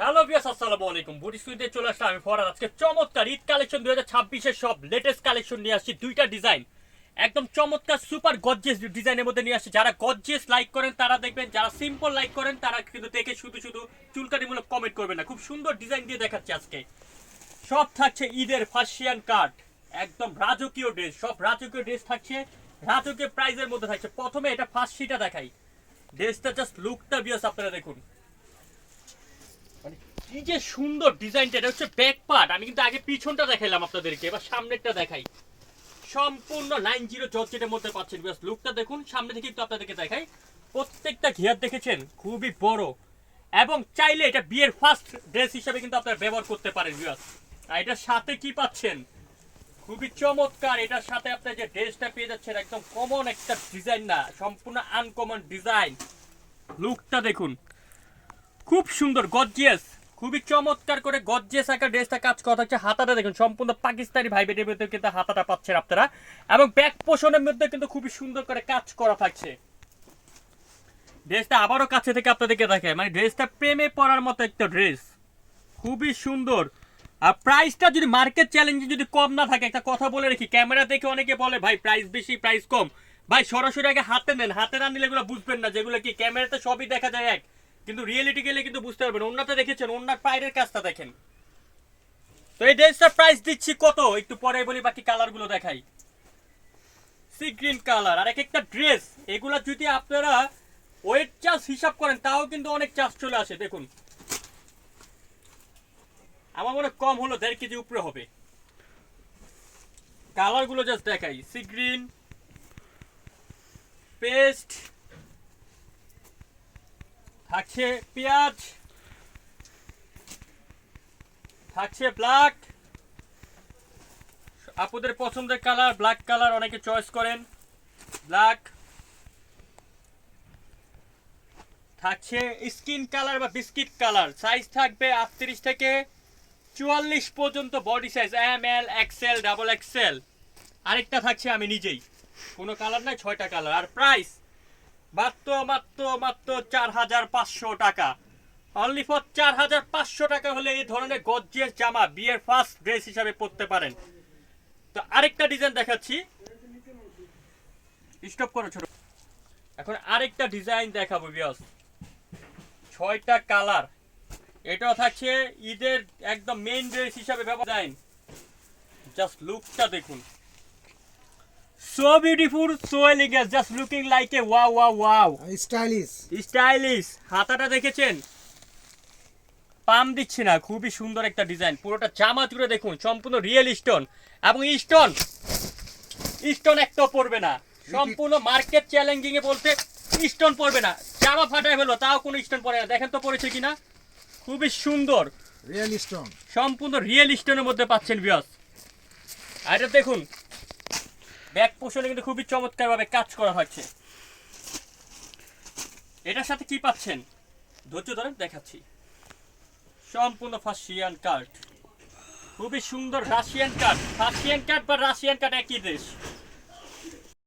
Hello বিয়াস আসসালামু আলাইকুম। বুড়ি সুইতে চলে আসলাম। আমি ফরাদ। আজকে চমৎকার ঈদ কালেকশন দুই হাজার সব লেটেস্ট কালেকশন নিয়ে আসছি। দুইটা ডিজাইন একদম চমৎকার সুপার গজ্জেস ডিজাইনের মধ্যে নিয়ে আসছে। যারা গজ্জেস লাইক করেন, তারা দেখবেন, যারা সিম্পল লাইক করেন, তারা কিন্তু দেখে শুধু শুধু চুলকানিমূলক কমেন্ট করবেন না। খুব সুন্দর ডিজাইন দিয়ে দেখাচ্ছে আজকে। সব থাকছে ঈদের ফার্সিয়ান কার্ড একদম রাজকীয় ড্রেস সব রাজকীয় ড্রেস থাকছে। রাজকীয় প্রাইজের মধ্যে থাকছে। প্রথমে এটা ফার্সিটা দেখাই। ড্রেসটা জাস্ট লুকটা বিয়াস আপনারা দেখুন। কি যে সুন্দর ডিজাইনটা এটা হচ্ছে ব্যাক পার্ট আমি কিন্তু আগে পিছনটা দেখাইলাম আপনাদেরকে, এবার সামনেরটা দেখাই। সম্পূর্ণ নাইন জিরো জর্জেটের মধ্যে পাচ্ছেন বিকজ লুকটা দেখুন, সামনে থেকে একটু আপনাদেরকে দেখাই। প্রত্যেকটা ঘিয়ার দেখেছেন? খুবই বড়। এবং চাইলে এটা বিয়ের ফার্স্ট ড্রেস হিসাবে কিন্তু আপনারা ব্যবহার করতে পারেন বিকজ আর এটার সাথে কি পাচ্ছেন? খুবই চমৎকার। এটার সাথে আপনি যে ড্রেসটা পেয়ে যাচ্ছেন, একদম কমন একটা ডিজাইন না, সম্পূর্ণ আনকমন ডিজাইন লুকটা দেখুন। খুব সুন্দর গর্জিয়াস খুবই চমৎকার করে গর্জিয়াস একটা ড্রেসটা কাজ করা হচ্ছে। হাতাটা দেখুন, সম্পূর্ণ পাকিস্তানি ভাই বেটের মধ্যে কিন্তু হাতাটা পাচ্ছেন আপনারা। এবং ব্যাক পোষণের মধ্যে কিন্তু খুবই সুন্দর করে কাজ করা থাকছে। ড্রেসটা আবারও কাছে থেকে আপনাদেরকে দেখে মানে ড্রেসটা প্রেমে পড়ার মতো একটা ড্রেস। খুবই সুন্দর। আর প্রাইসটা যদি মার্কেট চ্যালেঞ্জে যদি কম না থাকে, একটা কথা বলে রাখি ক্যামেরা দেখে অনেকে বলে, ভাই প্রাইস বেশি প্রাইস কম। ভাই, সরাসরি আগে হাতে নেন। হাতে না নিলে এগুলো বুঝবেন না, যেগুলো কি ক্যামেরাতে সবই দেখা যায় এক। কিন্তু রিয়েলিটি গেলে কিন্তু বুঝতে পারবেন অন্যটা দেখেছেন অন্যার পায়ের কাজটা দেখেন। তো এই ড্রেসটার প্রাইস দিচ্ছি কত? একটু পরে বলি বাকি কালারগুলো দেখাই। সি গ্রিন কালার, আর এক একটা ড্রেস এগুলা যদি আপনারা ওয়েট চার্জ হিসাব করেন, তাও কিন্তু অনেক চার্জ চলে আসে, দেখুন। আমার মনে কম হলো, দেড় কেজি উপরে হবে। কালারগুলো জাস্ট দেখাই, সি গ্রিন পেস্ট থাকছে পেঁয়াজ, থাকছে ব্ল্যাক আপুদের পছন্দের কালার ব্ল্যাক কালার অনেকে চয়েস করেন। ব্ল্যাক থাকছে স্কিন কালার বা বিস্কিট কালার সাইজ থাকবে আটত্রিশ থেকে চুয়াল্লিশ পর্যন্ত body size M L XL double XL আরেকটা থাকছে আমি নিজেই। কোনো কালার নাই, ছয়টা কালার আর প্রাইস মাত্র মাত্র মাত্র চার হাজার পাঁচশো টাকা। অনলি ফর চার হাজার পাঁচশো টাকা হলে এই ধরনের গজ্জিয়াস জামা বিয়ের ফার্স্ট ড্রেস হিসাবে পরতে পারেন। তো আরেকটা ডিজাইন দেখাচ্ছি। স্টপ করো, ছোট। এখন আরেকটা ডিজাইন দেখাবো বিয়স ছয়টা কালার এটাও থাকছে ঈদের একদম মেইন ড্রেস হিসাবে ব্যবহার জাস্ট লুকটা দেখুন। So beautiful so elegance just looking like a wow wow wow stylish stylish হাতাটা দেখেছেন? পাম দিচ্ছে না খুবই সুন্দর একটা ডিজাইন পুরোটা জামা জুড়ে দেখুন সম্পূর্ণ রিয়েল স্টোন এবং স্টোন স্টোন একটাও পড়বে না। সম্পূর্ণ মার্কেট চ্যালেঞ্জিং এ বলতে স্টোন পড়বে না। জামা ফাটাই হলো তাও কোনো স্টোন পড়ে না। দেখেন তো পড়েছে কিনা? খুবই সুন্দর। রিয়েল স্টোন সম্পূর্ণ রিয়েল স্টোনের মধ্যে পাচ্ছেন বিয়স আর দেখুন ব্যাক পোষণে কিন্তু খুবই চমৎকারভাবে কাজ করা হয়েছে। এটার সাথে কি পাচ্ছেন? ধৈর্য ধরেন দেখাচ্ছি। সম্পূর্ণ ফার্সিয়ান কার্ড। খুবই সুন্দর রাশিয়ান কার্ড। ফার্সিয়ান কার্ড বা রাশিয়ান কার্ড একই দেশ।